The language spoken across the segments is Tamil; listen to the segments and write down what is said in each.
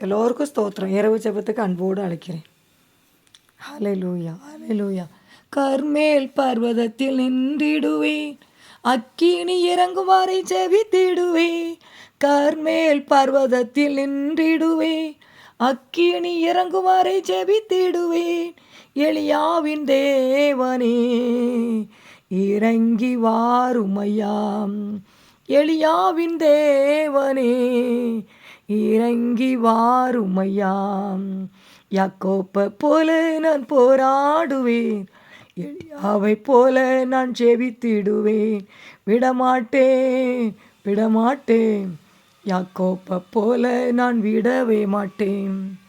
எல்லோருக்கும் ஸ்தோத்திரம். இரவு ஜபத்துக்கு அன்போடு அழைக்கிறேன். ஹலே லூயா ஹலே லூயா கர்மேல் பர்வதத்தில் நின்றிடுவேன். அக்கினி இறங்கும் வரை ஜெபித்திடுவேன். கர்மேல் பர்வதத்தில் நின்றிடுவேன். அக்கினி இறங்கும் வரை ஜெபித்திடுவேன். எளியாவின் தேவனே இறங்கி வாருமையாம். எளியாவின் தேவனே இறங்கி வாருமையாம் யாக்கோப்ப போல நான் போராடுவேன். எளியாவை போல நான் ஜெபித்திடுவேன். விடமாட்டேன் விடமாட்டேன். யாக்கோப்ப போல நான் விடவே மாட்டேன்.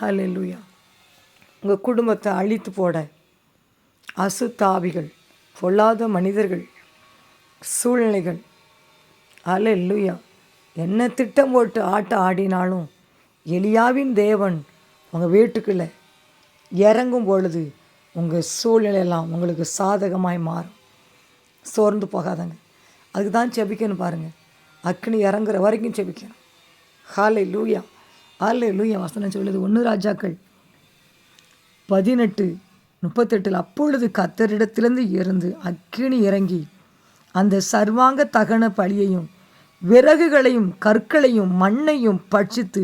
ஹலெலுயா உங்கள் குடும்பத்தை அழித்து போட அசுத்தாவிகள் பொல்லாத மனிதர்கள் சூழ்நிலைகள். அலெல்லுயா என்ன திட்டம் போட்டு ஆட்டம் ஆடினாலும் எலியாவின் தேவன் உங்கள் வீட்டுக்குள்ளே இறங்கும் பொழுது உங்கள் சூழ்நிலையெல்லாம் உங்களுக்கு சாதகமாய் மாறும். சோர்ந்து போகாதங்க. அதுக்கு தான் செபிக்கணும் பாருங்கள் அக்னி இறங்குற வரைக்கும் செபிக்கணும். ஹாலை லூயா ஹாலை லூயா வசனம் சொல்லுது ஒன்று ராஜாக்கள் பதினெட்டு முப்பத்தெட்டில் அப்பொழுது கத்தரிடத்திலிருந்து இருந்து அக்கினி இறங்கி அந்த சர்வாங்க தகன பழியையும் விறகுகளையும் கற்களையும் மண்ணையும் பட்சித்து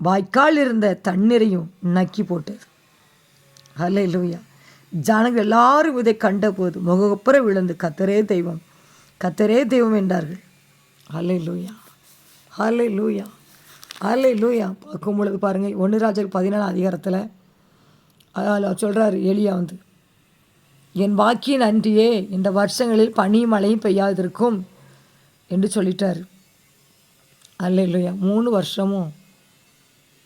வாய்க்கால் இருந்த தண்ணீரையும் நக்கி போட்டது. ஹலே லூயா ஜனங்கள் எல்லாரும் இதை கண்டபோது முகப்புற விழுந்து கத்தரே தெய்வம் கத்தரே தெய்வம் என்றார்கள். ஹலே லூயா ஹலே லூயா ஹலே லூயா பார்க்கும் பொழுது பாருங்கள் ஒன்று ராஜர் பதினாலு அதிகாரத்தில் அதில் சொல்கிறாரு எலியா வந்து என் வாக்கின் அன்றியே இந்த வருஷங்களில் பனி மழையும் பெய்யாதிருக்கும். என்று சொல்லிட்டார். அல்ல இல்லையா மூணு வருஷமும்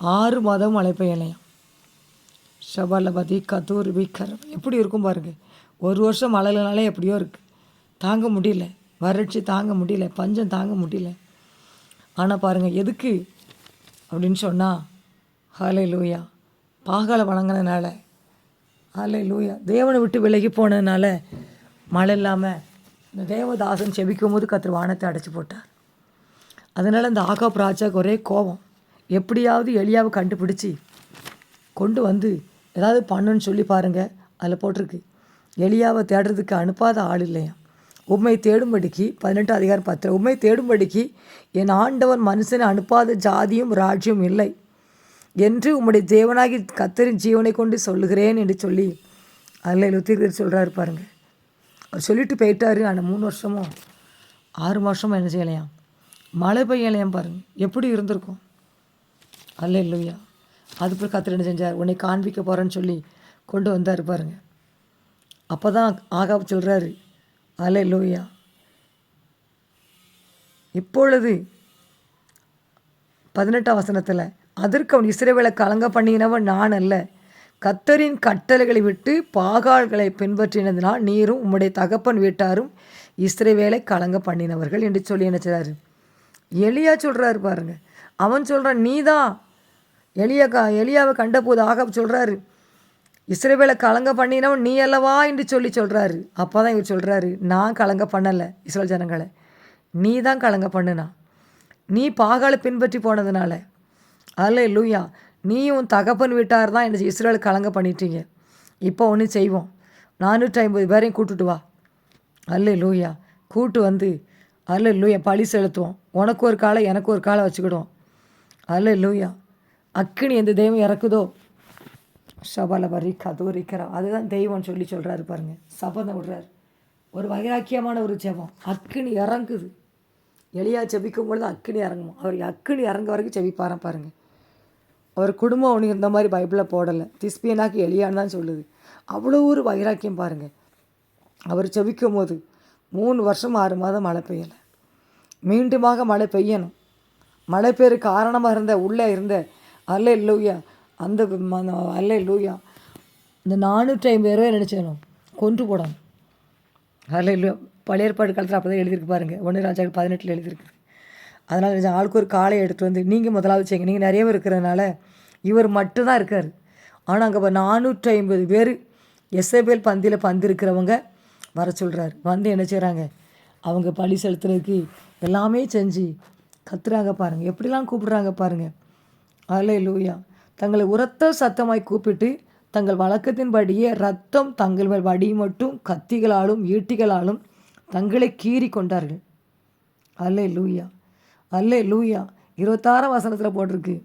ஆறு மாதம் மழை பெய்யலையாம் ஷபாலபதி கதூர் விக்கர் எப்படி இருக்கும் பாருங்கள் ஒரு வருஷம் மழைனாலே எப்படியோ இருக்குது தாங்க முடியல. வறட்சி தாங்க முடியல. பஞ்சம் தாங்க முடியல. ஆனால் பாருங்கள் எதுக்கு அப்படின்னு சொன்னால் ஹாலே லூயா பாகால வணங்கினதுனால ஹாலே லூயா தேவனை விட்டு விலகி போனதுனால மழை இல்லாமல் இந்த தேவதாசன் செபிக்கும் போது கத்திர வானத்தை அடைச்சி போட்டார். அதனால் இந்த ஆகாப் ராஜாவுக்கு ஒரே கோபம். எப்படியாவது எளியாவை கண்டுபிடிச்சி கொண்டு வந்து ஏதாவது பண்ணுன்னு சொல்லி பாருங்கள் அதில் போட்டிருக்கு. எளியாவை தேடுறதுக்கு அனுப்பாத ஆள் இல்லையா? உண்மை தேடும்படிக்கு பதினெட்டு அதிகாரம் பத்தில் உண்மை தேடும்படிக்கு என் ஆண்டவன் மனுஷனை அனுப்பாத ஜாதியும் ராஜ்யம் இல்லை என்று உம்முடைய தேவனாகி கத்தரின் ஜீவனை கொண்டு சொல்லுகிறேன் என்று சொல்லி அதில் லுத்திகர் சொல்கிறாரு பாருங்கள் சொல்லிட்டு போயிட்டாரு. ஆனால் மூணு வருஷமும் ஆறு மாதமும் என்ன செய்யலையாம் மழை பெய்யலையாம் பாருங்க எப்படி இருந்திருக்கும்? அல்ல இல்லையா அதுக்கப்புறம் கத்திர என்ன செஞ்சார்? உன்னை காண்பிக்க போகிறேன்னு சொல்லி கொண்டு வந்தார் பாருங்க. அப்போ தான் ஆகாப் சொல்கிறாரு அல்ல இல்லையா இப்பொழுது பதினெட்டாம் வசனத்தில் அதற்கு அவன் இஸ்ரேவேலை கலங்க பண்ணினவன் நான் அல்ல. கத்தரின் கட்டளைகளை விட்டு பாகால்களை பின்பற்றினதினால் நீரும் உம்முடைய தகப்பன் வீட்டாரும் இஸ்ரேவேலை கலங்க பண்ணினவர்கள் என்று சொல்லி நினச்சாரு எளியா எலியா சொல்கிறாரு பாருங்க. அவன் சொல்கிறான் நீ தான் எலியா கா எலியாவை கண்டபோது ஆக சொல்கிறாரு இஸ்ரேவேலை கலங்க பண்ணினவன் நீ அல்லவா? என்று சொல்லி சொல்கிறாரு அப்போ தான் இவர் சொல்கிறாரு நான் கலங்க பண்ணலை இஸ்ரேல் ஜனங்களை. நீ தான் கலங்க பண்ணுனா. நீ பாகாலை பின்பற்றி போனதுனால. அல்ல லூயா நீயும் தகப்பன் வீட்டார் தான் என்ன இஸ்ரேல் கலங்க பண்ணிட்டீங்க. இப்போ ஒன்று செய்வோம். நானூற்றி ஐம்பது பேரையும் கூட்டுட்டு வா. அல்ல லூயா கூட்டு வந்து அல்ல லூயா பழி செலுத்துவோம். உனக்கு ஒரு காலை எனக்கு ஒரு காலை வச்சுக்கிடுவோம். அல்ல லூயா அக்கினி எந்த தெய்வம் இறக்குதோ? சபலபரி கதூரிக்கிறா அதுதான் தெய்வம் சொல்லி சொல்கிறாரு பாருங்க. சபதம் விடுறாரு. ஒரு வைராக்கியமான ஒரு ஜெபம். அக்கினி இறங்குது. எளியா ஜெபிக்கும் பொழுது அக்கினி இறங்குமா? அவர் அக்கினி இறங்க வரைக்கும் ஜெபிப்பாராம் பாருங்க. அவர் குடும்பம் ஒன்று இந்த மாதிரி பைபிளில் போடலை. திஸ்பியனாக்கு எளியான்னு தான் சொல்லுது. அவ்வளோ ஒரு வைராக்கியம் பாருங்கள் அவர் செவிக்கும் போது மூணு வருஷம் ஆறு மாதம் மழை பெய்யலை. மீண்டுமாக மழை பெய்யணும். மழை பெய்ய காரணமாக இருந்த உள்ளே இருந்த அல்ல லூயா அந்த அல்ல லூயா இந்த நானூற்றி ஐம்பது ரூபாய் நினச்சிடணும் கொன்று போடணும். அல்ல இல்லையோ பழைய ஏற்பாடு காலத்தில் அப்போ தான் எழுதியிருக்கு பாருங்கள் ஒன்று ராஜாக்கள் பதினெட்டில் எழுதியிருக்கு. அதனால் நினைச்சேன் ஆளுக்கு ஒரு காலையை எடுத்துகிட்டு வந்து நீங்கள் முதலாவது செய்யுங்க. நீங்கள் நிறைய பேர் இருக்கிறதுனால இவர் மட்டும்தான் இருக்கார். ஆனால் அங்கே நானூற்றி ஐம்பது பேர் எஸ்ஏபிஎல் பந்தியில் பந்து இருக்கிறவங்க வர சொல்கிறார் வந்து என்ன செய்கிறாங்க அவங்க பழி செலுத்துறதுக்கு எல்லாமே செஞ்சு கத்துறாங்க பாருங்கள் எப்படிலாம் கூப்பிடுறாங்க பாருங்கள் அதில் லூயா தங்களை உரத்த சத்தமாய் கூப்பிட்டு தங்கள் வழக்கத்தின்படியே ரத்தம் தங்கள் மேல் வடி மட்டும் கத்திகளாலும் ஈட்டிகளாலும் தங்களை கீறி கொண்டார்கள். அல்ல லூயா அல்லே லூயா இருபத்தாறாம் வசனத்தில் போட்டிருக்கு.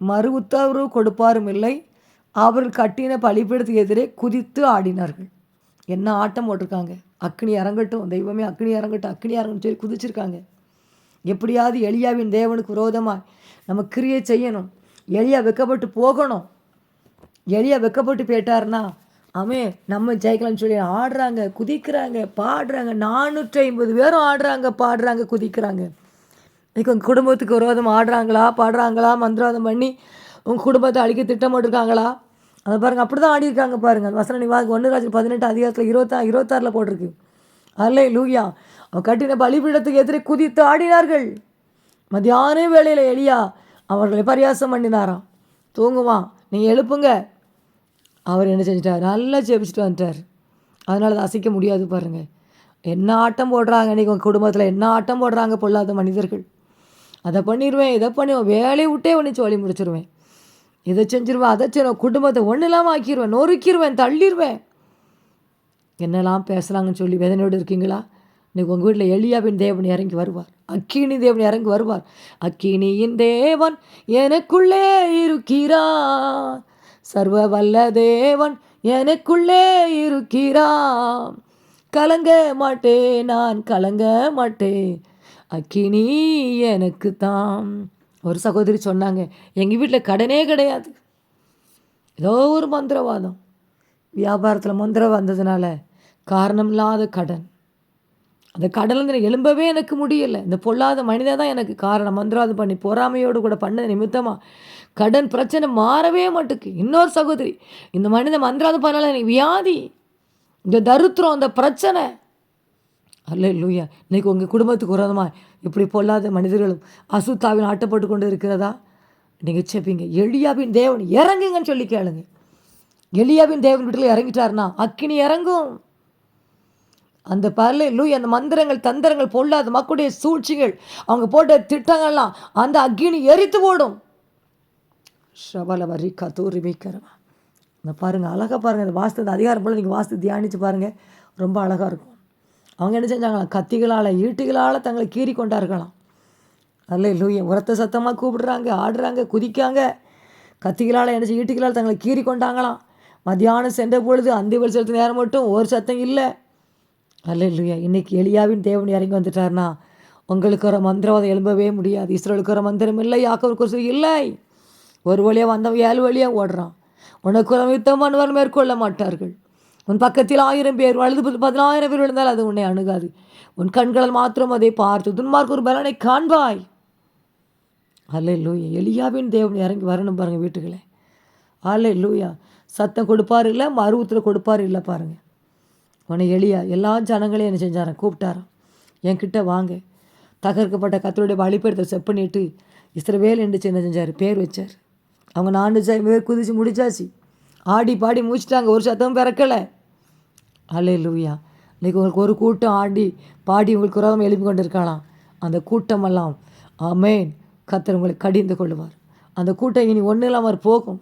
மறு உத்தரவு கொடுப்பாரும் இல்லை அவர்கள் கட்டின பலிபீடத்துக்கு எதிரே குதித்து ஆடினார்கள். என்ன ஆட்டம் போட்டிருக்காங்க? அக்னி இறங்கட்டும் தெய்வமே அக்னி இறங்கட்டும் அக்னி இறங்கட்டும் சொல்லி குதிச்சிருக்காங்க. எப்படியாவது எளியாவின் தேவனுக்கு விரோதமாக நம்ம கிரியை செய்யணும். எளியா வெக்கப்பட்டு போகணும். எளியா வெக்கப்பட்டு போயிட்டாருன்னா அமே நம்ம ஜெயிக்கலாம்னு சொல்லி ஆடுறாங்க குதிக்கிறாங்க பாடுறாங்க. நானூற்றி ஐம்பது பேரும் ஆடுறாங்க பாடுறாங்க குதிக்கிறாங்க. இன்னைக்கு உங்கள் குடும்பத்துக்கு விரோதம் ஆடுறாங்களா பாடுறாங்களா மந்திரவாதம் பண்ணி உங்கள் குடும்பத்தை அழிக்க திட்டம் போட்டிருக்காங்களா? அதை பாருங்கள் அப்படி தான் ஆடிருக்காங்க பாருங்கள் வசன நிவாக ஒன்று ராஜு பதினெட்டு அதிகாரத்தில் இருபத்தா இருபத்தாறில் போட்டிருக்கு. அல்லே லூயா அவன் கட்டின பலிபீடத்துக்கு எதிரே குதித்து ஆடினார்கள். மத்தியான வேளையில் எளியா அவர்களை பரியாசம் பண்ணினாராம். தூங்குவான் நீங்கள் எழுப்புங்க. அவர் என்ன செஞ்சிட்டார்? நல்லா ஜெபிச்சுட்டு வந்துட்டார். அதனால் அதை அசைக்க முடியாது பாருங்கள் என்ன ஆட்டம் போடுறாங்க இன்றைக்கி உங்கள் குடும்பத்தில்? என்ன ஆட்டம் போடுறாங்க பொல்லாத மனிதர்கள்? அதை பண்ணிடுவேன் இதை பண்ணுவேன் வேலையை விட்டே ஒன்று சொல்லி முடிச்சிருவேன். இதை செஞ்சிருவேன் அதை செய்வேன் குடும்பத்தை ஒன்றும் இல்லாமல் ஆக்கிடுவேன் நொறுக்கிடுவேன் தள்ளிடுவேன் என்னெல்லாம் பேசுகிறாங்கன்னு சொல்லி வேதனையோடு இருக்கீங்களா? இன்னைக்கு உங்கள் வீட்டில் எளியாவின் தேவன் இறங்கி வருவார் அக்கினி தேவன் இறங்கி வருவார். அக்கினியின் தேவன் எனக்குள்ளே இருக்கிறார். சர்வ வல்ல தேவன் எனக்குள்ளே இருக்கிறான் கலங்க மாட்டேன் நான் கலங்க மாட்டேன். அக்கினி எனக்கு தான் ஒரு சகோதரி சொன்னாங்க எங்கள் வீட்டில் கடனே கிடையாது. ஏதோ ஒரு மந்திரவாதம். வியாபாரத்தில் மந்திரம் வந்ததுனால காரணம் இல்லாத கடன். அந்த கடலில் எனக்கு எழும்பவே எனக்கு முடியலை. இந்த பொல்லாத மனிதன் தான் எனக்கு காரணம். மந்திரவாதம் பண்ணி பொறாமையோடு கூட பண்ண நிமித்தமாக கடன் பிரச்சனை மாறவே மாட்டுக்கு. இன்னொரு சகோதரி இந்த மனிதன் மந்திராது பண்ணால எனக்கு வியாதி. இந்த தருத்திரம் அந்த பிரச்சனை அல்ல லூயா இன்னைக்கு உங்கள் குடும்பத்துக்கு உரதமாக இப்படி பொல்லாத மனிதர்களும் அசுத்தாவின் ஆட்டப்பட்டு கொண்டு இருக்கிறதா நீங்கள் செப்பீங்க எளியாவின் தேவன் இறங்குங்கன்னு சொல்லி கேளுங்க. எளியாவின் தேவன் வீட்டில் இறங்கிட்டாருன்னா அக்கினி இறங்கும். அந்த பரல லூய் அந்த மந்திரங்கள் தந்திரங்கள் பொல்லாத மக்களுடைய சூழ்ச்சிகள் அவங்க போட்ட திட்டங்கள்லாம் அந்த அக்கினி எரித்து போடும். ஷபல வரி கத்தூரி வைக்கிறவா இந்த பாருங்கள் அழகாக பாருங்கள் இந்த வாஸ்து அந்த அதிகாரம் போல் நீங்கள் வாஸ்து தியானித்து பாருங்கள் ரொம்ப அழகாக இருக்கும். அவங்க என்ன செஞ்சாங்களாம்? கத்திகளால் ஈட்டிகளால் தங்களை கீறி கொண்டார்களாம் அல்ல லூய உரத்த சத்தமாக கூப்பிடுறாங்க ஆடுறாங்க குதிக்காங்க. கத்திகளால் என்ன செய்ய ஈட்டிகளால் தங்களை கீறி கொண்டாங்களாம் மத்தியானம் சென்ற பொழுது அந்தி வழி செலுத்த நேரம் மட்டும் ஒரு சத்தம் இல்லை. அல்ல இல்லையா இன்றைக்கி எளியாவின் தேவன் இறங்கி வந்துட்டார்னா உங்களுக்கு ஒரு மந்திரவாதம் எழும்பவே முடியாது. இஸ்ரோலுக்கு ஒரு மந்திரம் இல்லை யாக்கவருக்கு ஒரு இல்லை. ஒரு வழியாக வந்தவன் ஏழு வழியாக ஓடுறான். உனக்கு ஒரு யுத்தமானவர் மேற்கொள்ள மாட்டார்கள். உன் பக்கத்தில் ஆயிரம் பேர் வலது பதினாயிரம் பேர் விழுந்தால் அது உன்னை அணுகாது. உன் கண்களால் மாத்திரம் அதை பார்த்து துன்மார்க்கு ஒரு பலனை காண்பாய். அல்ல லூயா எலியாவின் தேவன் இறங்கி வரணும் பாருங்கள் வீட்டுகளே அல்ல லூயா சத்தம் கொடுப்பார் இல்லை மருவத்தில் கொடுப்பார் இல்லை பாருங்கள் உன்னை எளியா எல்லா ஜனங்களையும் என்ன செஞ்சாரன் கூப்பிட்டாரான் என்கிட்ட வாங்க. தகர்க்கப்பட்ட கத்தருடைய வழிபடுத்த செப் பண்ணிட்டு இஸ்ரவேல் என்று என்ன செஞ்சார்? பேர் வச்சார். அவங்க நான்கு பேர் குதிச்சு முடிச்சாச்சு. ஆடி பாடி முடிச்சிட்டாங்க ஒரு சத்தமும் பிறக்கலை. அலே லூயா இன்றைக்கி உங்களுக்கு ஒரு கூட்டம் ஆடி பாடி உங்களுக்கு உரகம் எழுப்பி கொண்டு இருக்கலாம் அந்த கூட்டமெல்லாம் அமேன் கத்தர் உங்களை கடிந்து கொள்ளுவார். அந்த கூட்டம் இனி ஒன்றும் இல்லாமல் போகும்.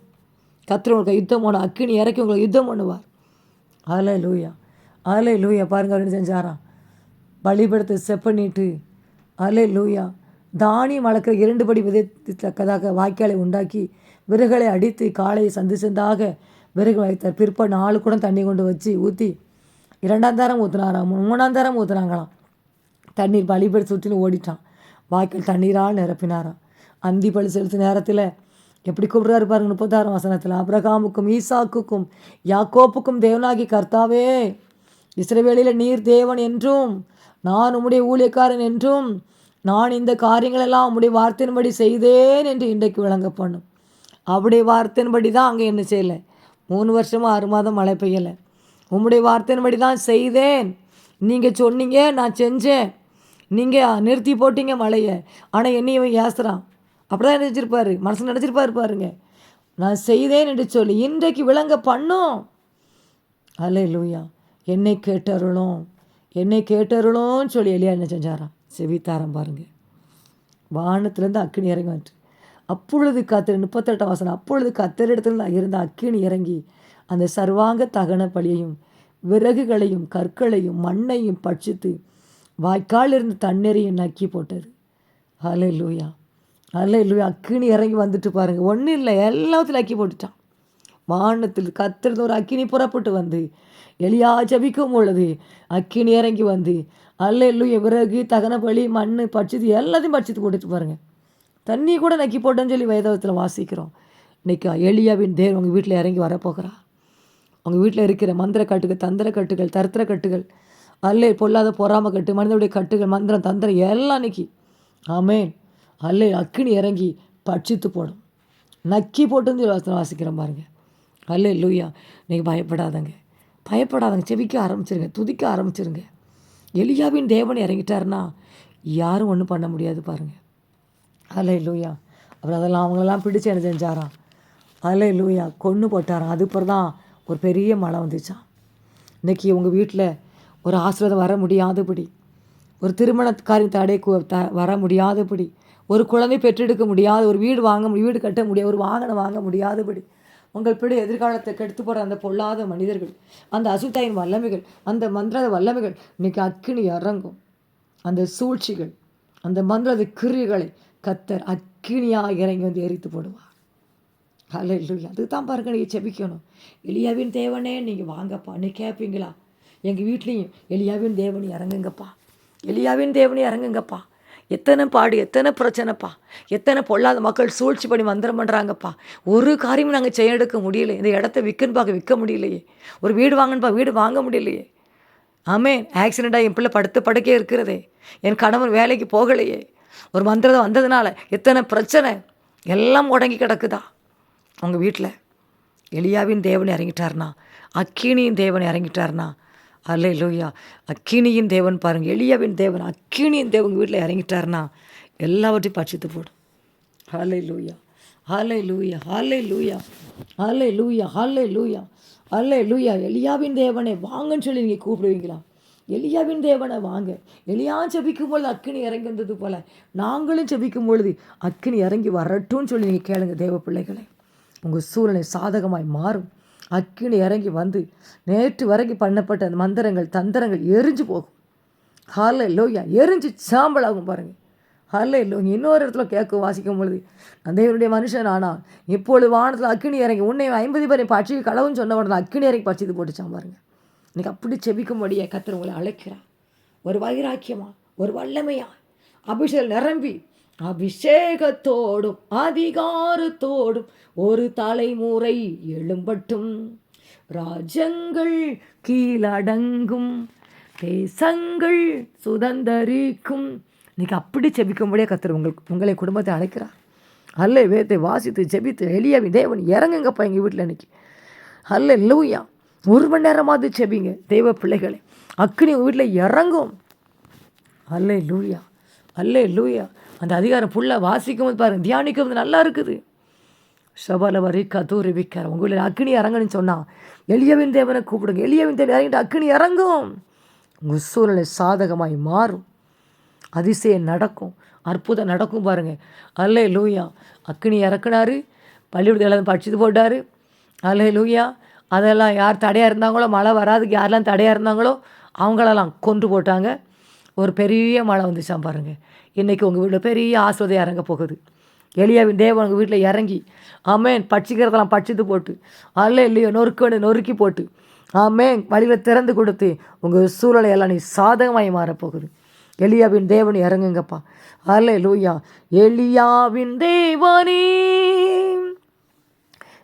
கத்தர் உங்களுக்கு யுத்தம் பண்ண அக்கினி இறக்கி உங்களுக்கு யுத்தம் பண்ணுவார். அலே லூயா அலே லூயா பாருங்கள் அப்படின்னு செஞ்சாராம்? பலிபடத்தை செப்பண்ணிட்டு அலே லூயா தானியம் வளர்க்குற இரண்டு படி விதைத்தக்கதாக வாய்க்காலை உண்டாக்கி விறகுகளை அடித்து காலையை சந்து சந்தாக விறகு வைத்தார் பிற்ப நாலு கூட தண்ணி கொண்டு வச்சு ஊற்றி இரண்டாம் தரம் ஊற்றுனாராம் மூணாம் தரம் ஊற்றுனாங்களாம் தண்ணீர் பலிபடி சுற்றின்னு ஓடிட்டான். வாய்க்கால் தண்ணீரால் நிரப்பினாராம். அந்தி பழி செலுத்த நேரத்தில் எப்படி கூப்பிட்றாரு பாருங்க முப்பத்தாறாம் வசனத்தில். அப்ரகாமுக்கும் ஈசாக்குக்கும் யாக்கோப்புக்கும் தேவனாகி கர்த்தாவே இஸ்ரவேலியில் நீர் தேவன் என்றும் நான் உம்முடைய ஊழியக்காரன் என்றும் நான் இந்த காரியங்களெல்லாம் உம்முடைய வார்த்தையின்படி செய்தேன் என்று இன்றைக்கு விளங்க பண்ணும் அப்படியே வார்த்தையின்படி தான் அங்கே என்ன செய்யலை. மூணு வருஷமாக ஆறு மாதம் மழை பெய்யலை. உம்முடைய வார்த்தையின்படி தான் செய்தேன். நீங்கள் சொன்னீங்க நான் செஞ்சேன். நீங்கள் நிறுத்தி போட்டீங்க மலையை ஆனால் என்னையும் ஏசுகிறான் அப்படி தான் நினச்சிருப்பார். மனசு நினச்சிருப்பார் பாருங்க. நான் செய்தேன் என்று சொல்லி இன்றைக்கு விளங்க பண்ணும். அல்ல லூயா என்னை கேட்டருளும். என்னை கேட்டருளும்னு சொல்லி எளியா என்ன செஞ்சாராம்? செவித்தாரம் பாருங்கள் வானத்துலேருந்து அக்கினி இறங்கி வந்துட்டு. அப்பொழுது கத்திர முப்பத்தெட்டாம் வாசனை அப்பொழுது கத்தரிடத்தில் இருந்த அக்கினி இறங்கி அந்த சர்வாங்க தகன பலியையும் விறகுகளையும் கற்களையும் மண்ணையும் பட்சித்து வாய்க்காலிருந்து தண்ணீரையும் நக்கி போட்டது. அலை லூயா அலை லூயா அக்கினி இறங்கி வந்துட்டு பாருங்கள் ஒன்றும் இல்லை. எல்லாத்தையும் அக்கி போட்டுட்டான். வானத்தில் கத்துறது ஒரு அக்கினி புறப்பட்டு வந்து எளியா ஜபிக்கும் பொழுது அக்கினி இறங்கி வந்து அல்ல இல்லைய விறகு தகன பலி மண் பட்சித்து எல்லாத்தையும் பட்சித்து போட்டுட்டு பாருங்கள் தண்ணி கூட நக்கி போட்டேன்னு சொல்லி வேதவத்தில் வாசிக்கிறோம். இன்றைக்கி எளியாவின் தேவன் உங்கள் வீட்டில் இறங்கி வரப்போகிறா அவங்க வீட்டில் இருக்கிற மந்திர கட்டுகள் தந்திர கட்டுகள் தரித்திர கட்டுகள் அல்லே பொல்லாத பொறாம கட்டு மனிதனுடைய கட்டுகள் மந்திரம் தந்திரம் எல்லாம் இன்னைக்கு ஆமேன். அல்லே அக்கினி இறங்கி பட்சித்து போடும். நக்கி போட்டுன்னு சொல்லி வசனம் வாசிக்கிறோம் பாருங்க. அல்லே லூயா நீங்கள் பயப்படாதங்க. பயப்படாதங்க. செவிக்க ஆரம்பிச்சிருங்க. துதிக்க ஆரம்பிச்சிருங்க. எலியாவின் தேவன் இறங்கிட்டாருன்னா யாரும் ஒன்றும் பண்ண முடியாது பாருங்கள் அலை லூயா அப்புறம் அதெல்லாம் அவங்களெல்லாம் பிடிச்சு என்ன செஞ்சாராம்? அல்லே லூயா கொன்று போட்டாராம். அதுக்கப்புறம் தான் ஒரு பெரிய மழை வந்துச்சான் இன்றைக்கி உங்கள் வீட்டில் ஒரு ஆசீர்வாதம் வர முடியாதபடி ஒரு திருமண காரியம் தடை த வர முடியாதபடி ஒரு குழந்தை பெற்றெடுக்க முடியாத ஒரு வீடு வாங்க வீடு கட்ட முடியாது ஒரு வாகனம் வாங்க முடியாதபடி உங்கள் பிள்ளை எதிர்காலத்தை கெடுத்து போகிற அந்த பொல்லாத மனிதர்கள் அந்த அசுத்தாயின் வல்லமைகள் அந்த மந்திர வல்லமைகள் இன்றைக்கி அக்கினி இறங்கும். அந்த சூழ்ச்சிகள் அந்த மந்திரத கிரியைகளை கத்தர் அக்கினியாக இறங்கி வந்து எரித்து போடுவார். இல்லை அதுதான் பாருங்க நீங்கள் செபிக்கணும். எளியாவின் தேவனே நீங்கள் வாங்கப்பா நீ கேட்பீங்களா எங்கள் வீட்லேயும் எளியாவின் தேவன் இறங்குங்கப்பா. எளியாவின் தேவனே இறங்குங்கப்பா. எத்தனை பாடு எத்தனை பிரச்சனைப்பா. எத்தனை பொல்லாத மக்கள் சூழ்ச்சி பண்ணி மந்திரம் பண்ணுறாங்கப்பா ஒரு காரியமும் நாங்கள் செய்ய எடுக்க முடியல. இந்த இடத்த விற்கன்னு பார்க்க விற்க முடியலையே. ஒரு வீடு வாங்கணுப்பா வீடு வாங்க முடியலையே. ஆமேன் ஆக்சிடெண்ட்டாக என் பிள்ளை படுத்து படுக்கே இருக்கிறதே. என் கணவன் வேலைக்கு போகலையே. ஒரு மந்திரம் வந்ததுனால எத்தனை பிரச்சனை. எல்லாம் முடங்கி கிடக்குதா? உங்கள் வீட்டில் எலியாவின் தேவன் இறங்கிட்டார்னா அக்கினியின் தேவன் இறங்கிட்டார்னா அல்ல லூயா அக்கினியின் தேவன் பாருங்கள் எலியாவின் தேவன் அக்கினியின் தேவன் வீட்டில் இறங்கிட்டார்னா எல்லாவற்றையும் பட்சித்து போடும் ஹாலை லூயா ஹாலை லூயா ஹாலை லூயா ஹாலை லூயா ஹாலே லூயா அல்ல லூயா எலியாவின் தேவனை வாங்கன்னு சொல்லி நீங்கள் கூப்பிடுவீங்களா? எலியாவின் தேவனை வாங்க. எலியா ஜெபிக்கும் பொழுது அக்கினி இறங்கி வந்தது போல நாங்களும் ஜெபிக்கும் பொழுது அக்கினி இறங்கி வரட்டும்னு சொல்லி நீங்கள் கேளுங்க தேவ பிள்ளைகளை. உங்கள் சூழ்நிலை சாதகமாய் மாறும். அக்கினி இறங்கி வந்து நேற்று வரைக்கும் பண்ணப்பட்ட அந்த மந்திரங்கள் தந்திரங்கள் எரிஞ்சு போகும். ஹாலே லோயா எரிஞ்சு சாம்பல் ஆகும் பாருங்கள் ஹாலே லோங்க இன்னொரு இடத்துல கேட்கும் வாசிக்கும் பொழுது நான் தேவனுடைய மனுஷன் ஆனால் இப்பொழுது வானத்தில் அக்கினி இறங்கி உன்னை ஐம்பது பேரை பட்சி கடவுன்னு சொன்ன உடனே அக்கினி இறங்கி பட்சித்து போட்டுச்சான் பாருங்க. இன்னைக்கு அப்படி செபிக்கும்படியே கத்தர் உங்களை அழைக்கிறான் ஒரு வைராக்கியமா? ஒரு வல்லமையா? அபிஷேகம் நிரம்பி அபிஷேகத்தோடும் அதிகாரத்தோடும் ஒரு தலைமுறை எழும்பட்டும். ராஜங்கள் கீழடங்கும் தேசங்கள் சுதந்தரிக்கும். இன்னைக்கு அப்படி செபிக்கும்படியே கத்தர் உங்களுக்கு உங்களை குடும்பத்தை அழைக்கிறார். அல்ல வேத்தை வாசித்து ஜெபித்து எளியாவி தேவன் இறங்குங்கப்பா எங்கள் வீட்டில் இன்னைக்கு. அல்ல லூயா ஒரு மணி நேரமாவது செபிங்க தெய்வ பிள்ளைகளை. அக்னி உங்கள் வீட்டில் இறங்கும். அல்ல லூயா அல்லே லூயா அந்த அதிகாரம் ஃபுல்லாக வாசிக்கும் போது பாருங்கள் தியானிக்கும் போது நல்லா இருக்குது. சபல வரி கதூரி விற்கிற அக்னி இறங்குன்னு சொன்னால் எளியவின் தேவனை கூப்பிடுங்க. எளியவின் தேவன் இறங்கிட்டு அக்னி இறங்கும். உங்கள் சூழ்நிலை சாதகமாய் மாறும். அதிசயம் நடக்கும். அற்புதம் நடக்கும் பாருங்கள் அல்லே லூயா அக்னி இறக்குனாரு பள்ளிக்கூடத்தில் எல்லாரும் படிச்சுட்டு போட்டார் அல்லே லூயா அதெல்லாம் யார் தடையாக இருந்தாங்களோ மழை வராதுக்கு யாரெல்லாம் தடையாக இருந்தாங்களோ அவங்களெல்லாம் கொன்று போட்டாங்க. ஒரு பெரிய மழை வந்துச்சான் பாருங்கள் இன்றைக்கி உங்கள் வீட்டில் பெரிய ஆஸ்வதையாக இறங்க போகுது. எளியாவின் தேவன் உங்கள் வீட்டில் இறங்கி ஆமேன் பட்சிக்கிறதெல்லாம் பட்சித்து போட்டு அல்ல இல்லையோ நொறுக்க வேண்டிய நொறுக்கி போட்டு ஆமேன் வழியில் திறந்து கொடுத்து உங்கள் சூழலை எல்லாம் நீ சாதகமாகி மாறப்போகுது. எலியாவின் தேவன் இறங்குங்கப்பா. அல்ல லூயா எலியாவின் தேவனே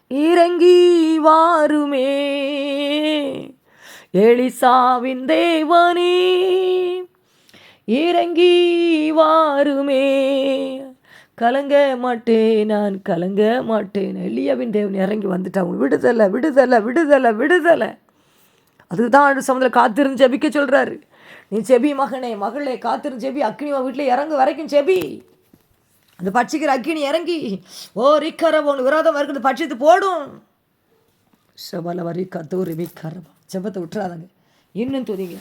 இறங்கி வாருமே. எலிசாவின் தேவனே இறங்கி வாருமே. கலங்க மாட்டேன் நான் கலங்க மாட்டேன். எலியாவின் தேவன் இறங்கி வந்துட்டாங்க விடுதலை விடுதலை விடுதலை விடுதலை. அதுதான் சமத்தில் காத்திருந்து ஜெபிக்க சொல்கிறாரு நீ செபி மகனே மகளே காத்திருந்து செபி அக்னிமா வீட்டில் இறங்கு வரைக்கும் செபி அந்த பட்சிக்கிற அக்கினி இறங்கி ஓ ரிக்கரவ ஒன்று விரோதம் இருக்குது பட்சித்து போடும். சபல வரி கத்தூரி விக்கரவா செபத்தை விட்டுறாதாங்க. இன்னும் துதிங்க.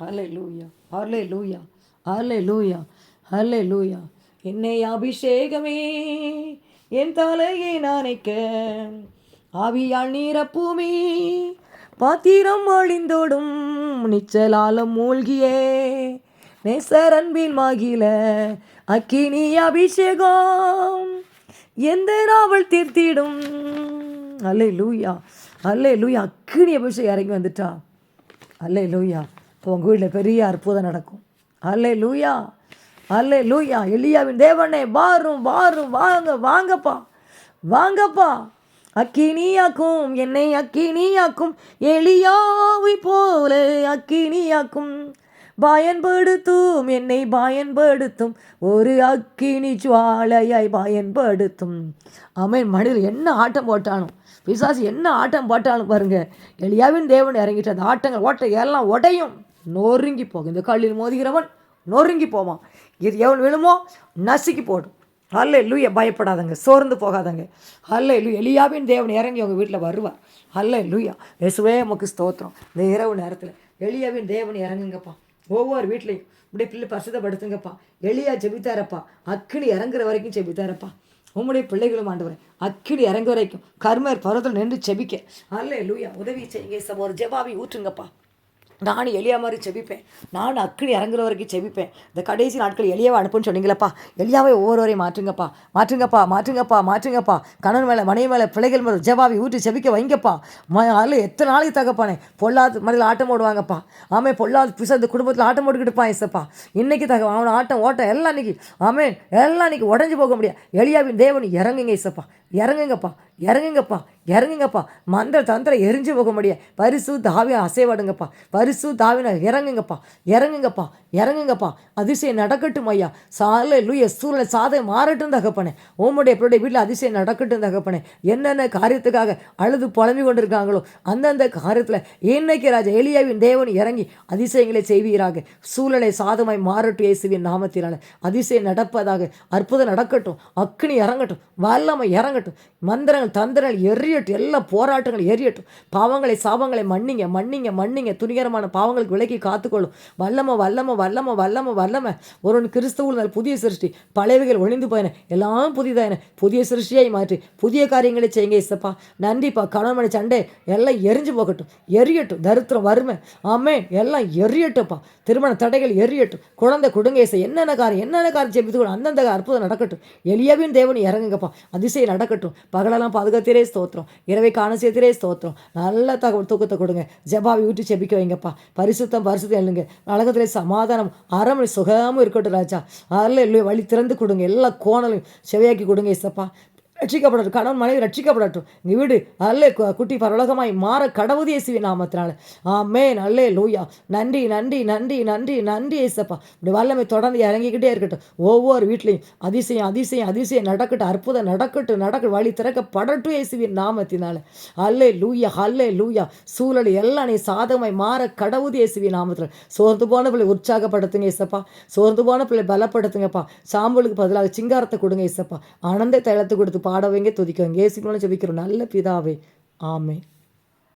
ஹலே லூயா ஹலே லூயா ஹலே லூயா ஹலே லூயா என்னை அபிஷேகமே என் தலையை நானைக்க ஆவியால் நீரப்பூமி பாத்திரம் அழிந்தோடும் நிச்சலாலம் மூழ்கியே. நேசரன்பில் மாகில அக்கினி அபிஷேகம் எந்த நாவல் தீர்த்திடும். அல்லே லூயா அல்லே லூயா அக்கினி அபிஷேகம் இறங்கி வந்துட்டா. அல்லே லூயா இப்போ உங்கள் வீட்டில் பெரிய அற்புதம் நடக்கும். அல்லே லூயா அல்லே லூயா எலியாவின் தேவனே வாரும் வாரும் வாங்க வாங்கப்பா வாங்கப்பா. அக்கினியாக்கும் என்னை அக்கினியாக்கும் எளியாவை போல அக்கினியாக்கும். பயன்படுத்தும் என்னை பயன்படுத்தும் ஒரு அக்கினி ஜுவாலையாய் பயன்படுத்தும். அவன் மனிதர் என்ன ஆட்டம் போட்டாலும் பிசாசு என்ன ஆட்டம் போட்டாலும் பாருங்க எளியாவின் தேவன் இறங்கிட்டு அந்த ஆட்டங்கள் ஓட்ட எல்லாம் உடையும். நொறுங்கி போகும். இந்த கல்லில் மோதுகிறவன் நொறுங்கி போவான். இது எவன் விழுமோ நசுக்கி போடும். அல்ல லூயா பயப்படாதங்க சோர்ந்து போகாதங்க. அல்ல லூ எலியாவின் தேவன் இறங்கி உங்கள் வீட்டில் வருவார். அல்ல லூயா எசுவே நமக்கு ஸ்தோத்திரம். இந்த இரவு நேரத்தில் எலியாவின் தேவன் இறங்குங்கப்பா. ஒவ்வொரு வீட்லேயும் இப்படி பிள்ளை பசுதப்படுத்துங்கப்பா எளியா ஜெபித்தாரப்பா அக்கினி இறங்குற வரைக்கும் ஜெபித்தாரப்பா உம்முடைய பிள்ளைகளும் ஆண்டவரே அக்கினி இறங்க வரைக்கும் கர்மர் பருவத்தில் நின்று செபிக்க. அல்ல லூயா உதவி செய்யுங்க. ஒரு ஜெபாவை ஊற்றுங்கப்பா. நானும் எளியா மாதிரி செபிப்பேன். நானும் அக்கினி இறங்குற வரைக்கும் செபிப்பேன். இந்த கடைசி நாட்கள் எளியாவை அனுப்புன்னு சொன்னீங்களப்பா. எளியாவை ஒவ்வொருவரையும் மாற்றுங்கப்பா. மாற்றுங்கப்பா மாற்றுங்கப்பா மாற்றுங்கப்பா. கணவன் மேலே மனைவி மேலே பிள்ளைகள் மேலே ஜெபாவி ஊற்றி செபிக்க வைங்கப்பா. ம அதில் எத்தனை நாளைக்கு தகப்பானே? பொல்லாத மனதில் ஆட்டம் ஓடுவாங்கப்பா ஆமே பொல்லாத புதுசாக இந்த குடும்பத்தில் ஆட்டம் போட்டுக்கிட்டு இருப்பான் இசப்பா இன்னைக்கு தக அவன் ஆட்டம் ஓட்டம் எல்லாம் இன்னைக்கு ஆமே எல்லாம் இன்னைக்கு உடஞ்சி போக முடியாது. எளியாவின் தேவன் இறங்குங்க இசப்பா இறங்குங்கப்பா இறங்குங்கப்பா இறங்குங்கப்பா. மந்திர தந்திரம் எரிஞ்சு போக முடிய பரிசு தாவியம் அசைவாடுங்கப்பா. பரிசு தாவின இறங்குங்கப்பா இறங்குங்கப்பா இறங்குங்கப்பா. அதிசயம் நடக்கட்டும் ஐயா. சாலை லூய சூழ்நிலை சாதை மாறட்டும் தகப்பனே. உம்முடைய பிள்ளைடைய வீட்டில் அதிசயம் நடக்கட்டும் தகப்பனே. என்னென்ன காரியத்துக்காக அழுது புலம்பி கொண்டிருக்காங்களோ அந்தந்த காரியத்தில் இன்னைக்கு ராஜா எலியாவின் தேவன் இறங்கி அதிசயங்களை செய்வீராக. சூழலை சாதமாய் மாறட்டும் இயேசுவின் நாமத்தினால. அதிசயம் நடப்பதாக அற்புதம் நடக்கட்டும். அக்னி இறங்கட்டும். வல்லமை இறங்கட்டும். மந்திரங்கள் தந்திரங்கள் எரியட்டும். எல்லா போராட்டங்கள் எரியட்டும். பாவங்களை சாபங்களை மன்னிங்க மன்னிங்க மன்னிங்க. துணிகரமான பாவங்களுக்கு விலக்கி காத்துக்கொள்ளும். வல்லம வல்லம வல்லம வல்லம வல்லம. ஒருவன் கிறிஸ்துவில் புதிய சிருஷ்டி. பழையவைகள் ஒளிந்து போயின. எல்லாம் புதிதாயின. புதிய சிருஷ்டியாய் மாற்றி. புதிய காரியங்களை செய்யுங்க இசப்பா நன்றிப்பா. கணவன் சண்டை எல்லாம் எரிஞ்சு போகட்டும். எரியட்டும். தரித்திரம் வறுமை. ஆமே எல்லாம் எரியட்டும்ப்பா. திருமண தடைகள் எரியட்டும். குழந்தை கொடுங்க இசை என்னென்ன காரியம்? என்னென்ன காரியம் ஜெபித்து அந்தந்த அற்புதம் நடக்கட்டும். எளியவின் தேவன் இறங்குங்கப்பா. அதிசயம் நடக்கட்டும். பகலெல்லாம் பாதுகாத்திரே ஸ்தோத்திரம். இரவை காண சேர்த்திரே ஸ்தோத்திரம். நல்ல தகவல் தூக்கத்தை கொடுங்க. ஜெபாவை விட்டு செபிக்க வைங்கப்பா. பரிசுத்தம் பரிசுத்தம் எழுங்க நலகத்திலே சமாதானம் அறமணி சுகமும் இருக்கட்டும் ராஜா. அதில் இல்லை வழி திறந்து கொடுங்க. எல்லா கோணலையும் செவையாக்கி கொடுங்க இசப்பா. ரட்சிக்கப்படட்டும். கணவன் மனைவி ரட்சிக்கப்படட்டும். நீ வீடு அல்லே கு- குட்டி பரலோகமாய் மாற கடவுதி இயேசுவி நாமத்தினால. ஆமே நல்லே லூயா நன்றி நன்றி நன்றி நன்றி நன்றி ஏசப்பா இப்படி வல்லமை தொடர்ந்து இறங்கிக்கிட்டே இருக்கட்டும். ஒவ்வொரு வீட்லையும் அதிசயம் அதிசயம் அதிசயம் நடக்கட்டும். அற்புதம் நடக்கட்டும். நடக்க வழி திறக்கப்படட்டும் இயேசுவின் நாமத்தினால. அல்லே லூயா அல்லே லூயா சூழல் எல்லாம் நீ சாதகமாய் மாற கடவுதி இயேசுவி நாமத்தில் சோர்ந்து போன பிள்ளை உற்சாகப்படுத்துங்க ஏசப்பா சோர்ந்து போன பிள்ளை பலப்படுத்துங்கப்பா. சாம்பலுக்கு பதிலாக சிங்காரத்தை கொடுங்க இசப்பா ஆனந்த தைலத்தை கொடுத்து பாட வைங்க துதிக்க வைங்க நல்ல பிதாவே. ஆமே